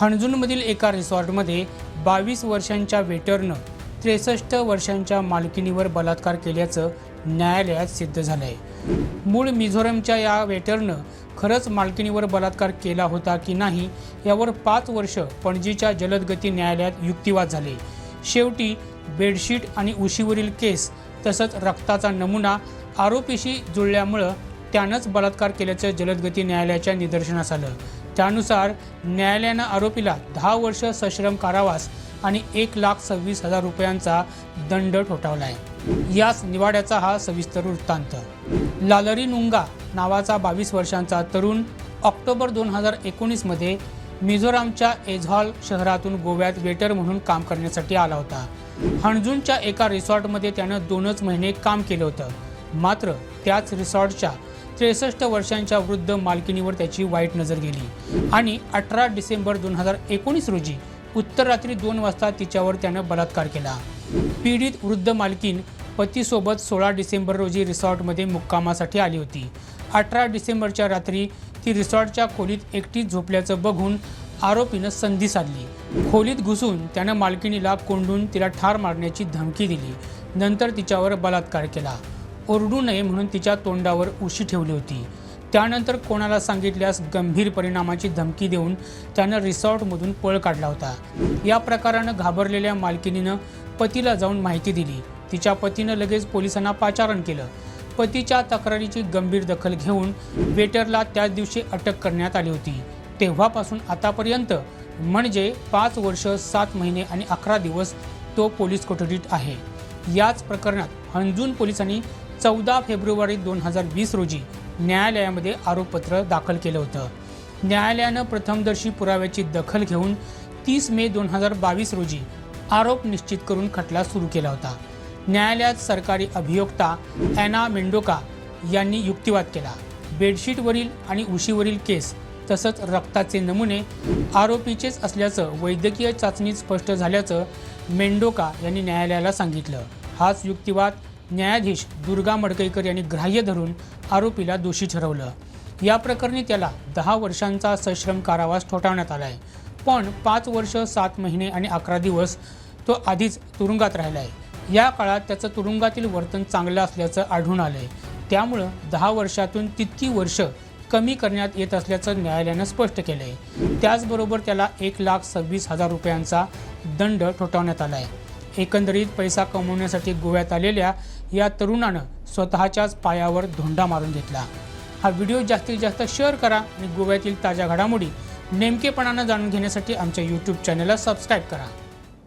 हणजूनमधील एका रिसॉर्टमध्ये बावीस वर्षांच्या वेटरनं त्रेसष्ट वर्षांच्या मालकिनीवर बलात्कार केल्याचं न्यायालयात सिद्ध झालं आहे मूळ मिझोरमच्या या वेटरनं खरंच मालकिनीवर बलात्कार केला होता की नाही यावर पाच वर्ष पणजीच्या जलदगती न्यायालयात युक्तिवाद झाले. शेवटी बेडशीट आणि उशीवरील केस तसंच रक्ताचा नमुना आरोपीशी जुळल्यामुळं त्यानंच बलात्कार केल्याचं जलदगती न्यायालयाच्या निदर्शनास आलं. त्यानुसार न्यायालयानं आरोपीला दहा वर्ष सश्रम कारावास आणि एक लाख सव्वीस हजार रुपयांचा दंड ठोठावला आहे याच निवाड्याचा हा सविस्तर वृत्तांत. लालरी नुंगा नावाचा बावीस वर्षांचा तरुण ऑक्टोबर दोन हजार एकोणीसमध्ये मिझोरामच्या एझॉल शहरातून गोव्यात वेटर म्हणून काम करण्यासाठी आला होता. हणजूनच्या एका रिसॉर्टमध्ये त्यानं दोनच महिने काम केलं होतं. मात्र त्याच रिसॉर्टच्या त्रेसष्ट वर्षांच्या वृद्ध मालकिनीवर त्याची वाईट नजर गेली. आणि अठरा डिसेंबर दोन हजार एकोणीस रोजी उत्तर रात्री दोन वाजता तिच्यावर त्यानं बलात्कार केला. पीडित वृद्ध मालकीन पतीसोबत सोळा डिसेंबर रोजी रिसॉर्टमध्ये मुक्कामासाठी आली होती. अठरा डिसेंबरच्या रात्री ती रिसॉर्टच्या खोलीत एकटीच झोपल्याचं बघून आरोपीनं संधी साधली. खोलीत घुसून त्यानं मालकिनीला कोंडून तिला ठार मारण्याची धमकी दिली. नंतर तिच्यावर बलात्कार केला. ओरडू नये म्हणून तिच्या तोंडावर उशी ठेवली होती. त्यानंतर कोणाला सांगितल्यास गंभीर परिणामाची धमकी देऊन त्यानं रिसॉर्टमधून पळ काढला होता. या प्रकारानं घाबरलेल्या मालकिनीनं पतीला जाऊन माहिती दिली. तिच्या पतीनं लगेच पोलिसांना पाचारण केलं. पतीच्या तक्रारीची गंभीर दखल घेऊन वेटरला त्याच दिवशी अटक करण्यात आली होती. तेव्हापासून आतापर्यंत म्हणजे पाच वर्ष सात महिने आणि अकरा दिवस तो पोलीस कोठडीत आहे. याच प्रकरणात हंजून पोलिसांनी चौदा फेब्रुवारी दोन हजार वीस रोजी न्यायालयामध्ये आरोपपत्र दाखल केलं होतं. न्यायालयानं प्रथमदर्शी पुराव्याची दखल घेऊन तीस मे दोन हजार बावीस रोजी आरोप निश्चित करून खटला सुरू केला होता. न्यायालयात सरकारी अभियोक्ता ॲना मेंडोका यांनी युक्तिवाद केला. बेडशीटवरील आणि उशीवरील केस तसंच रक्ताचे नमुने आरोपीचेच असल्याचं वैद्यकीय चाचणीत स्पष्ट झाल्याचं मेंडोका यांनी न्यायालयाला सांगितलं. हाच युक्तिवाद न्यायाधीश दुर्गा मडकईकर यांनी ग्राह्य धरून आरोपीला दोषी ठरवलं. या प्रकरणी त्याला दहा वर्षांचा सश्रम कारावास ठोठावण्यात आला आहे पण पाच वर्ष सात महिने आणि अकरा दिवस तो आधीच तुरुंगात राहिला आहे या काळात त्याचं तुरुंगातील वर्तन चांगलं असल्याचं आढळून आलं आहे त्यामुळं दहा वर्षातून तितकी वर्ष कमी करण्यात येत असल्याचं न्यायालयानं स्पष्ट केलं आहे त्याचबरोबर त्याला एक लाख सव्वीस हजार रुपयांचा दंड ठोठावण्यात आला आहे एकंदरीत पैसा कमवण्यासाठी गोव्यात आलेल्या या तरुणानं स्वतःच्याच पायावर धोंडा मारून घेतला. हा व्हिडिओ जास्तीत जास्त शेअर करा आणि गोव्यातील ताज्या घडामोडी नेमकेपणानं जाणून घेण्यासाठी आमच्या यूट्यूब चॅनलला सबस्क्राईब करा.